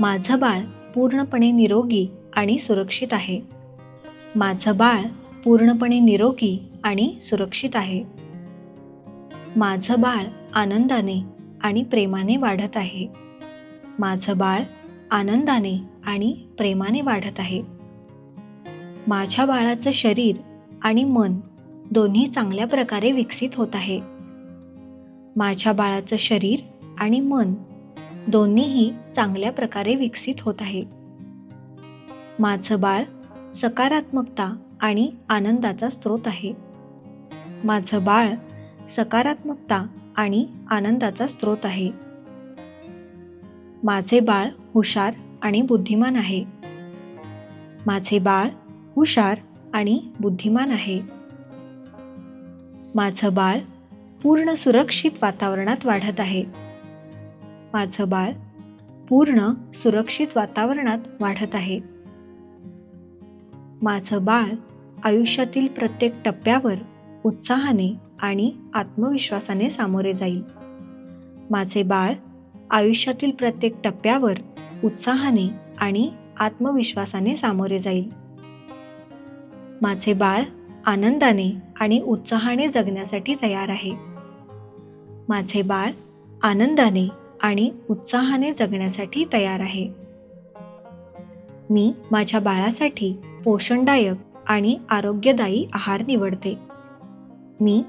माझं बाळ पूर्णपणे निरोगी आणि सुरक्षित आहे. माझं बाळ पूर्णपणे निरोगी आणि सुरक्षित आहे. माझं बाळ आनंदाने आणि प्रेमाने वाढत आहे. माझं बाळ आनंदाने आणि प्रेमाने वाढत आहे. माझ्या बाळाचं शरीर आणि मन दोन्ही चांगल्या प्रकारे विकसित होत आहे. माझ्या बाळाचं शरीर आणि मन दोन्हीही चांगल्या प्रकारे विकसित होत आहे. माझं बाळ सकारात्मकता आणि आनंदाचा स्रोत आहे. माझं बाळ सकारात्मकता आणि आनंदाचा स्रोत आहे. माझे बाळ हुशार आणि बुद्धिमान आहे. माझे बाळ हुशार आणि बुद्धिमान आहे. माझं बाळ पूर्ण सुरक्षित वातावरणात वाढत आहे. माझं बाळ पूर्ण सुरक्षित वातावरणात वाढत आहे. माझं बाळ आयुष्यातील प्रत्येक टप्प्यावर उत्साहाने आणि आत्मविश्वासाने सामोरे जाईल. माझे बाळ आयुष्यातील प्रत्येक टप्प्यावर उत्साहाने आणि आत्मविश्वासाने सामोरे जाईल. माझे बाळ आनंदाने आणि उत्साहाने जगण्यासाठी तयार आहे. माझे बाळ आनंदाने आणि उत्साहाने जगण्यासाठी तयार आहे. मी माझ्या बाळासाठी पोषणदायक आणि आरोग्यदायी आहार निवडते. मी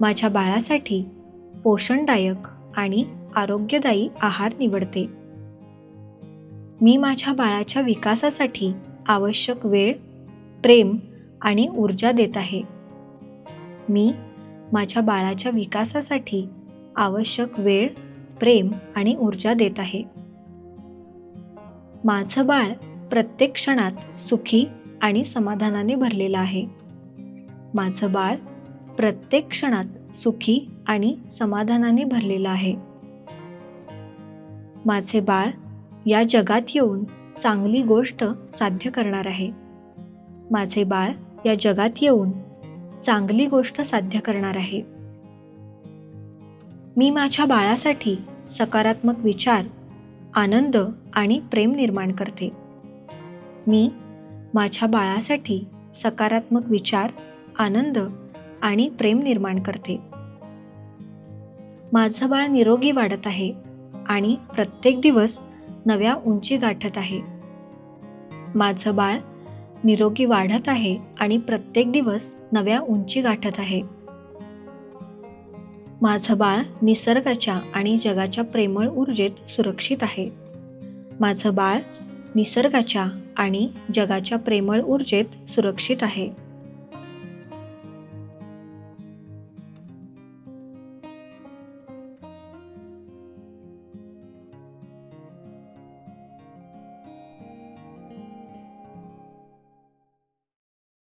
माझ्या बाळासाठी पोषणदायक आणि आरोग्यदायी आहार निवडते. मी माझ्या बाळाच्या विकासासाठी आवश्यक वेळ प्रेम आणि ऊर्जा देत आहे. मी माझ्या बाळाच्या विकासासाठी आवश्यक वेळ प्रेम आणि ऊर्जा देत आहे. माझं बाळ प्रत्येक क्षणात सुखी आणि समाधानाने भरलेलं आहे. माझं बाळ प्रत्येक क्षणात सुखी आणि समाधानाने भरलेलं आहे. माझे बाळ या जगात येऊन चांगली गोष्ट साध्य करणार आहे. माझे बाळ या जगात येऊन चांगली गोष्ट साध्य करणार आहे. मी माझ्या बाळासाठी सकारात्मक विचार आनंद आणि प्रेम निर्माण करते. मी माझ्या बाळासाठी सकारात्मक विचार आनंद आणि प्रेम निर्माण करते. माझं बाळ निरोगी वाढत आहे आणि प्रत्येक दिवस नव्या उंची गाठत आहे. माझं बाळ निरोगी वाढत आहे आणि प्रत्येक दिवस नव्या उंची गाठत आहे. माझं बाळ निसर्गाच्या आणि जगाच्या प्रेमळ ऊर्जेत सुरक्षित आहे. माझं बाळ निसर्गाच्या आणि जगाच्या प्रेमळ ऊर्जेत सुरक्षित आहे.